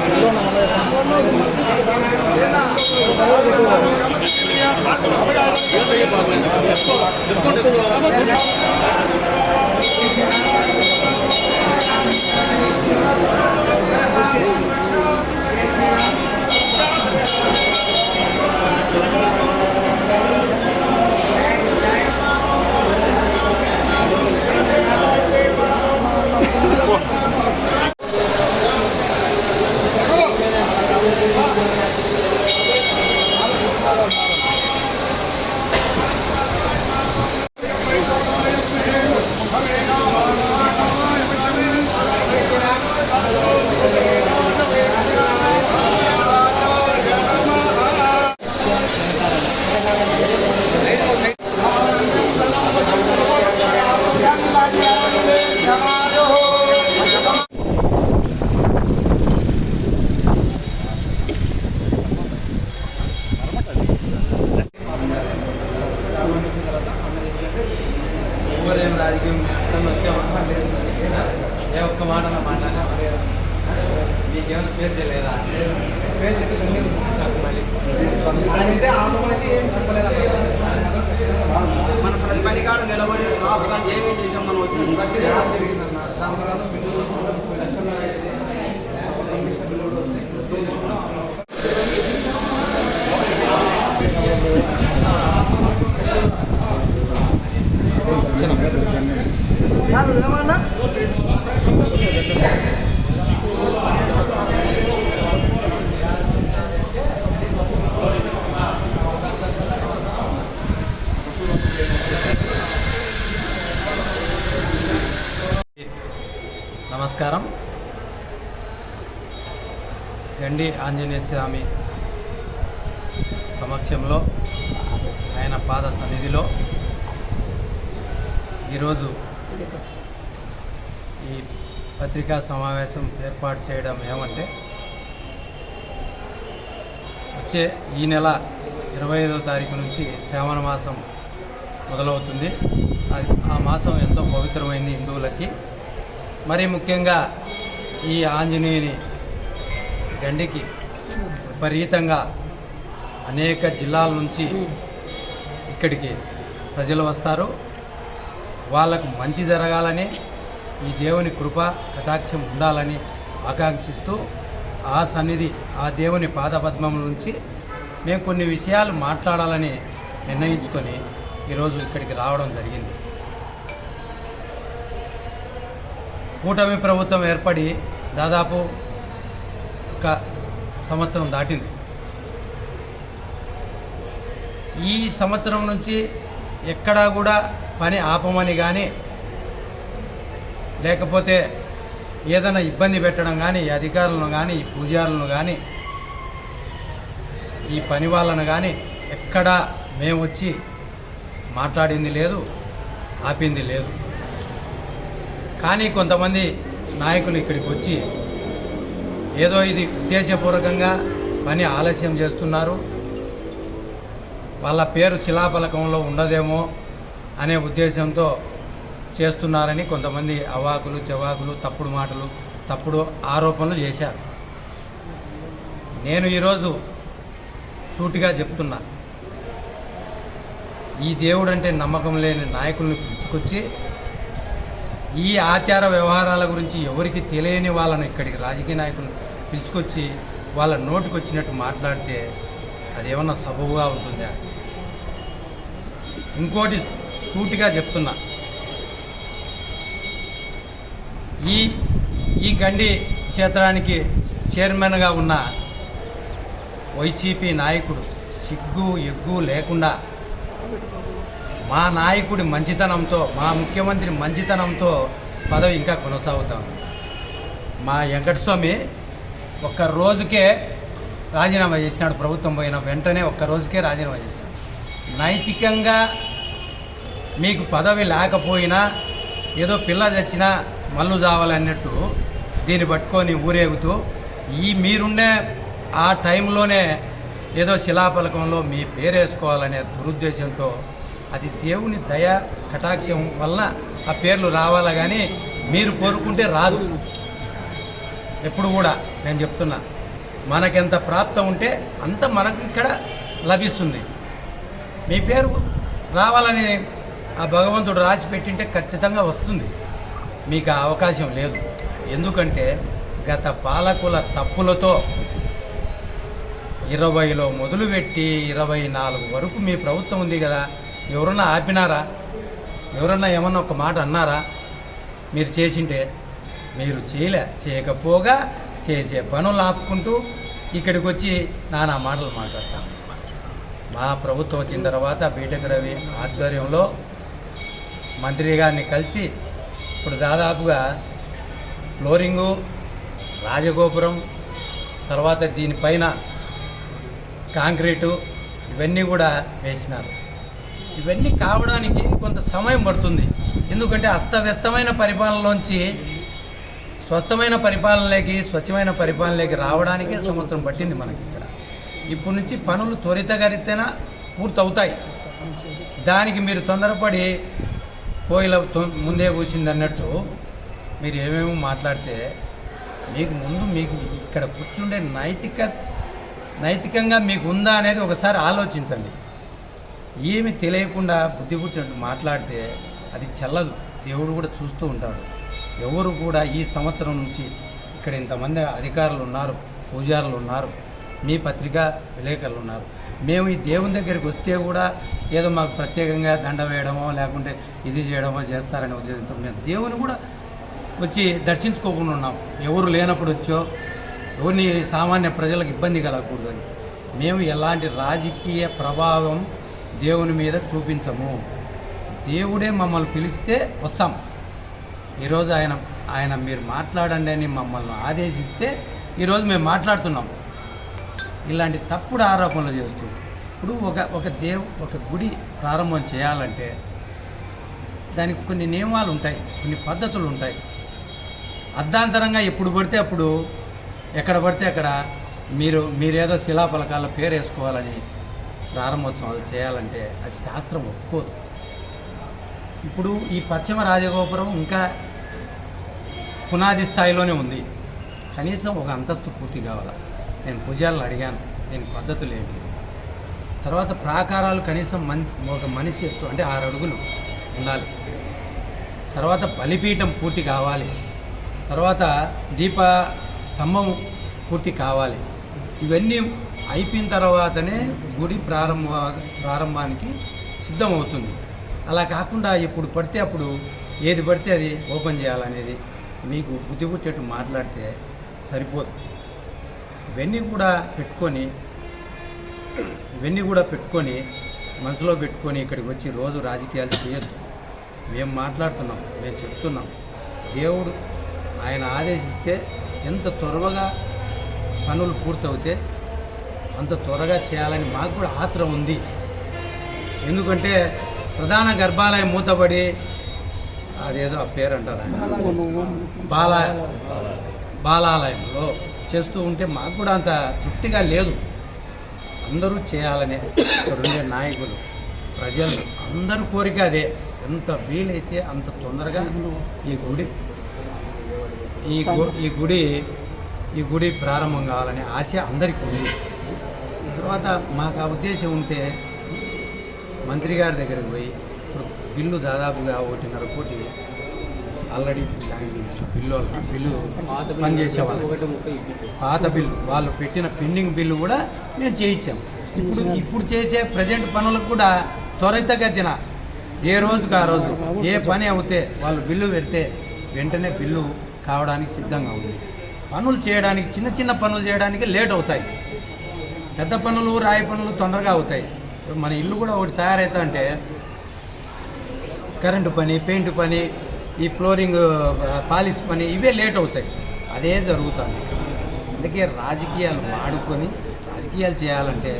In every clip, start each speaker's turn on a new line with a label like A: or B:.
A: や
B: めてよかった。చేసాం మనం వచ్చిన ప్రతి
A: జరిగిందన్న దాని తర్వాత బిల్లులు లక్షలు నమస్కారం. గండి ఆంజనేయ స్వామి సమక్షంలో ఆయన పాద సన్నిధిలో ఈరోజు ఈ పత్రికా సమావేశం ఏర్పాటు చేయడం ఏమంటే వచ్చే ఈ నెల ఇరవై ఐదో తారీఖు నుంచి శ్రావణ మాసం మొదలవుతుంది. అది ఆ మాసం ఎంతో పవిత్రమైంది హిందువులకి. మరి ముఖ్యంగా ఈ ఆంజనేయుని గండికి విపరీతంగా అనేక జిల్లాల నుంచి ఇక్కడికి ప్రజలు వస్తారు. వాళ్ళకు మంచి జరగాలని ఈ దేవుని కృప కటాక్షం ఉండాలని ఆకాంక్షిస్తూ ఆ సన్నిధి ఆ దేవుని పాదపద్మం నుంచి మేము కొన్ని విషయాలు మాట్లాడాలని నిర్ణయించుకొని ఈరోజు ఇక్కడికి రావడం జరిగింది. కూటమి ప్రభుత్వం ఏర్పడి దాదాపు ఒక సంవత్సరం దాటింది. ఈ సంవత్సరం నుంచి ఎక్కడా కూడా పని ఆపమని కానీ లేకపోతే ఏదైనా ఇబ్బంది పెట్టడం కానీ ఈ అధికారులను కానీ ఈ పూజారులను కానీ ఈ పని వాళ్ళను కానీ ఎక్కడా మేము వచ్చి మాట్లాడింది లేదు ఆపింది లేదు. కానీ కొంతమంది నాయకులు ఇక్కడికి వచ్చి ఏదో ఇది ఉద్దేశపూర్వకంగా పని ఆలస్యం చేస్తున్నారు. వాళ్ళ పేరు శిలాఫలకంలో ఉండదేమో అనే ఉద్దేశంతో చేస్తున్నారని కొంతమంది అవాకులు చెవాకులు తప్పుడు మాటలు తప్పుడు ఆరోపణలు చేశారు. నేను ఈరోజు సూటిగా చెప్తున్నా. ఈ దేవుడు అంటే నమ్మకం లేని నాయకుల్ని పిలుచుకొచ్చి ఈ ఆచార వ్యవహారాల గురించి ఎవరికి తెలియని వాళ్ళను ఇక్కడికి రాజకీయ నాయకులు పిలుచుకొచ్చి వాళ్ళ నోటికి వచ్చినట్టు మాట్లాడితే అదేమన్నా సబబుగా ఉంటుందా? ఇంకోటి సూటిగా చెప్తున్నా. ఈ ఈ గండి క్షేత్రానికి చైర్మన్గా ఉన్న వైసీపీ నాయకుడు సిగ్గు ఎగ్గు లేకుండా మా నాయకుడి మంచితనంతో మా ముఖ్యమంత్రి మంచితనంతో పదవి ఇంకా కొనసాగుతాం. మా వెంకటస్వామి ఒక్క రోజుకే రాజీనామా చేసినాడు ప్రభుత్వం పోయిన వెంటనే ఒక్క రోజుకే రాజీనామా చేశాడు. నైతికంగా మీకు పదవి లేకపోయినా ఏదో పిల్ల చచ్చినా మల్లు చావాలన్నట్టు దీన్ని పట్టుకొని ఊరేగుతూ ఈ మీరుండే ఆ టైంలోనే ఏదో శిలాఫలకంలో మీ పేరు వేసుకోవాలనే దురుద్దేశంతో అది దేవుని దయ కటాక్షం వలన ఆ పేర్లు రావాలా కానీ మీరు కోరుకుంటే రాదు. ఎప్పుడు కూడా నేను చెప్తున్నా మనకెంత ప్రాప్తం ఉంటే అంత మనకు ఇక్కడ లభిస్తుంది. మీ పేరు రావాలని ఆ భగవంతుడు రాసి పెట్టింటే ఖచ్చితంగా వస్తుంది. మీకు ఆ అవకాశం లేదు. ఎందుకంటే గత పాలకుల తప్పులతో ఇరవైలో మొదలుపెట్టి ఇరవై నాలుగు వరకు మీ ప్రభుత్వం ఉంది కదా ఎవరన్నా ఆపినారా? ఎవరన్నా ఏమన్నా ఒక మాట అన్నారా? మీరు చేసింటే మీరు చేయలే. చేయకపోగా చేసే పనులు ఆపుకుంటూ ఇక్కడికి వచ్చి నానా మాటలు మాట్లాడతాం. మా ప్రభుత్వం వచ్చిన తర్వాత బీటెక్ రవి ఆధ్వర్యంలో మంత్రి గారిని కలిసి ఇప్పుడు దాదాపుగా ఫ్లోరింగు రాజగోపురం తర్వాత దీనిపైన కాంక్రీటు ఇవన్నీ కూడా వేసినారు. ఇవన్నీ కావడానికి కొంత సమయం పడుతుంది. ఎందుకంటే అస్తవ్యస్తమైన పరిపాలనలోంచి స్వస్థమైన పరిపాలనలోకి స్వచ్ఛమైన పరిపాలనలోకి రావడానికే సంవత్సరం పట్టింది మనకి ఇక్కడ. ఇప్పటి నుంచి పనులు త్వరితగతిన పూర్తవుతాయి. దానికి మీరు తొందరపడి కోయిల ముందే కూసింది అన్నట్టు మీరు ఏమేమో మాట్లాడితే మీకు ముందు మీకు ఇక్కడ కూర్చుండే నైతిక నైతికంగా మీకు ఉందా అనేది ఒకసారి ఆలోచించండి. ఏమి తెలియకుండా బుద్ధి పుట్టినట్టు మాట్లాడితే అది చల్లదు. దేవుడు కూడా చూస్తూ ఉంటాడు. ఎవరు కూడా ఈ సంవత్సరం నుంచి ఇక్కడ ఇంతమంది అధికారులు ఉన్నారు పూజారులు ఉన్నారు మీ పత్రికా విలేకరులు ఉన్నారు. మేము ఈ దేవుని దగ్గరికి వస్తే కూడా ఏదో మాకు ప్రత్యేకంగా దండ వేయడమో లేకుంటే ఇది చేయడమో చేస్తారనే ఉద్దేశంతో మేము దేవుని కూడా వచ్చి దర్శించుకోకుండా ఉన్నాం. ఎవరు లేనప్పుడు వచ్చో ఎవరిని సామాన్య ప్రజలకు ఇబ్బంది కలగకూడదు అని మేము ఎలాంటి రాజకీయ ప్రభావం దేవుని మీద చూపించము. దేవుడే మమ్మల్ని పిలిస్తే వస్తాం. ఈరోజు ఆయన ఆయన మీరు మాట్లాడండి అని మమ్మల్ని ఆదేశిస్తే ఈరోజు మేము మాట్లాడుతున్నాం. ఇలాంటి తప్పుడు ఆరోపణలు చేస్తూ ఇప్పుడు ఒక ఒక దేవు ఒక గుడి ప్రారంభం చేయాలంటే దానికి కొన్ని నియమాలు ఉంటాయి కొన్ని పద్ధతులు ఉంటాయి. అర్ధాంతరంగా ఎప్పుడు పడితే అప్పుడు ఎక్కడ పడితే అక్కడ మీరు మీరేదో శిలాఫలకాల పేరు వేసుకోవాలని ప్రారంభోత్సవాలు చేయాలంటే అది శాస్త్రం ఒప్పుకోదు. ఇప్పుడు ఈ పశ్చిమ రాజగోపురం ఇంకా పునాది స్థాయిలోనే ఉంది. కనీసం ఒక అంతస్తు పూర్తి కావాలి? నేను పూజాలను అడిగాను. దీని పద్ధతులు ఏమి తర్వాత ప్రాకారాలు కనీసం మనిషి ఒక మనిషి ఎత్తు అంటే ఆరు అడుగులు ఉండాలి. తర్వాత బలిపీఠం పూర్తి కావాలి. తర్వాత దీప స్తంభం పూర్తి కావాలి. ఇవన్నీ అయిపోయిన తర్వాతనే గుడి ప్రారంభ ప్రారంభానికి సిద్ధమవుతుంది. అలా కాకుండా ఎప్పుడు పడితే అప్పుడు ఏది పడితే అది ఓపెన్ చేయాలనేది మీకు బుద్ధి పుట్టేట్టు మాట్లాడితే సరిపోదు. ఇవన్నీ కూడా పెట్టుకొని ఇవన్నీ కూడా పెట్టుకొని మనసులో పెట్టుకొని ఇక్కడికి వచ్చి రోజు రాజకీయాలు చేయొద్దు. మేము మాట్లాడుతున్నాం మేము చెప్తున్నాం. దేవుడు ఆయన ఆదేశిస్తే ఎంత త్వరగా పనులు పూర్తవుతే అంత త్వరగా చేయాలని మాకు కూడా ఆత్రం ఉంది. ఎందుకంటే ప్రధాన గర్భాలయం మూతబడి అదేదో ఆ పేరు అంటారు బాల బాలాలయంలో చేస్తూ ఉంటే మాకు కూడా అంత తృప్తిగా లేదు. అందరూ చేయాలనే ఉండే నాయకులు ప్రజలు అందరూ కోరిక అదే. ఎంత వీలైతే అంత తొందరగా ఈ గుడి ఈ ఈ గుడి ఈ గుడి ప్రారంభం కావాలనే ఆశ అందరికీ ఉంది. తర్వాత మాకు ఆ ఉద్దేశం ఉంటే మంత్రి గారి దగ్గరికి పోయి ఇప్పుడు బిల్లు దాదాపుగా ఒకటిన్నర కోటి ఆల్రెడీ బిల్లు బిల్లు పనిచేసే వాళ్ళు పాత బిల్లు. వాళ్ళు పెట్టిన పెండింగ్ బిల్లు కూడా మేము చేయించాం ఇప్పుడు ఇప్పుడు చేసే ప్రజెంట్ పనులకు కూడా త్వరితగతిన ఏ రోజుకి ఆ రోజు ఏ పని అవుతే వాళ్ళు బిల్లు పెడితే వెంటనే బిల్లు కావడానికి సిద్ధంగా ఉంది. పనులు చేయడానికి చిన్న చిన్న పనులు చేయడానికి లేట్ అవుతాయి. పెద్ద పనులు రాయి పనులు తొందరగా అవుతాయి. మన ఇల్లు కూడా ఒకటి తయారవుతా అంటే కరెంటు పని పెయింట్ పని ఈ ఫ్లోరింగ్ పాలిష్ పని ఇవే లేట్ అవుతాయి. అదే జరుగుతుంది. అందుకే రాజకీయాలు వాడుకొని రాజకీయాలు చేయాలంటే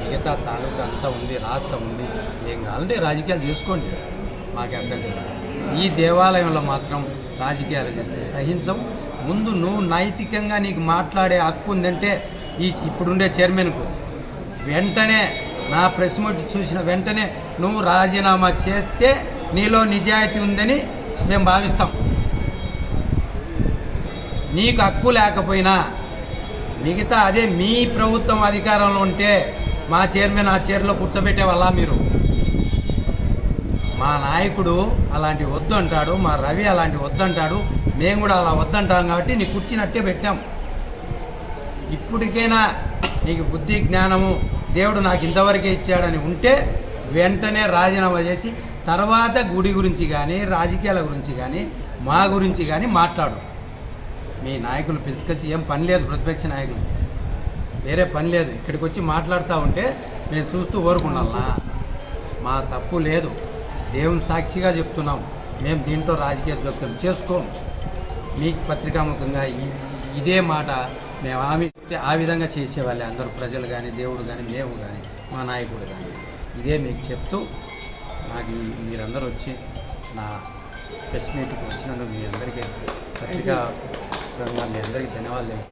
A: మిగతా తాలూకా అంతా ఉంది రాష్ట్రం ఉంది. ఏం కావాలంటే రాజకీయాలు చేసుకోండి. మాకు అభ్యంతరం ఈ దేవాలయంలో మాత్రం రాజకీయాలు చేస్తే సహించం. ముందు నువ్వు నైతికంగా నీకు మాట్లాడే హక్కు ఉందంటే ఈ ఇప్పుడుండే చైర్మన్కు. వెంటనే నా ప్రెస్ మీట్ చూసిన వెంటనే నువ్వు రాజీనామా చేస్తే నీలో నిజాయితీ ఉందని మేము భావిస్తాం. నీకు హక్కు లేకపోయినా మిగతా అదే మీ ప్రభుత్వం అధికారంలో ఉంటే మా చైర్మన్ ఆ చైర్లో కూర్చోబెట్టే వాళ్ళ మీరు? మా నాయకుడు అలాంటి వద్దు అంటాడు మా రవి అలాంటి వద్దు అంటాడు మేము కూడా అలా వద్దంటాం కాబట్టి నీకు కూర్చున్నట్టే పెట్టాం. ఇప్పటికైనా నీకు బుద్ధి జ్ఞానము దేవుడు నాకు ఇంతవరకే ఇచ్చాడని ఉంటే వెంటనే రాజీనామా చేసి తర్వాత గుడి గురించి కానీ రాజకీయాల గురించి కానీ మా గురించి కానీ మాట్లాడు. మీ నాయకులు పిలుచుకొచ్చి ఏం పని లేదు ప్రతిపక్ష నాయకులు. వేరే పని లేదు. ఇక్కడికి వచ్చి మాట్లాడుతూ ఉంటే మేము చూస్తూ ఊరుకున్నాలా మా తప్పు లేదు. దేవుని సాక్షిగా చెప్తున్నాం. మేము దీంట్లో రాజకీయ జోక్యం చేసుకోం. మీకు పత్రికాముఖంగా ఇదే మాట మేము ఆమె ఆ విధంగా చేసేవాళ్ళే అందరూ. ప్రజలు కానీ దేవుడు కానీ మేము కానీ మా నాయకుడు కానీ ఇదే మీకు చెప్తూ నాకు మీరందరూ వచ్చి నా ప్రెస్ మీట్కి వచ్చినందుకు మీ అందరికీ పత్రికా మీ అందరికీ ధన్యవాదాలు.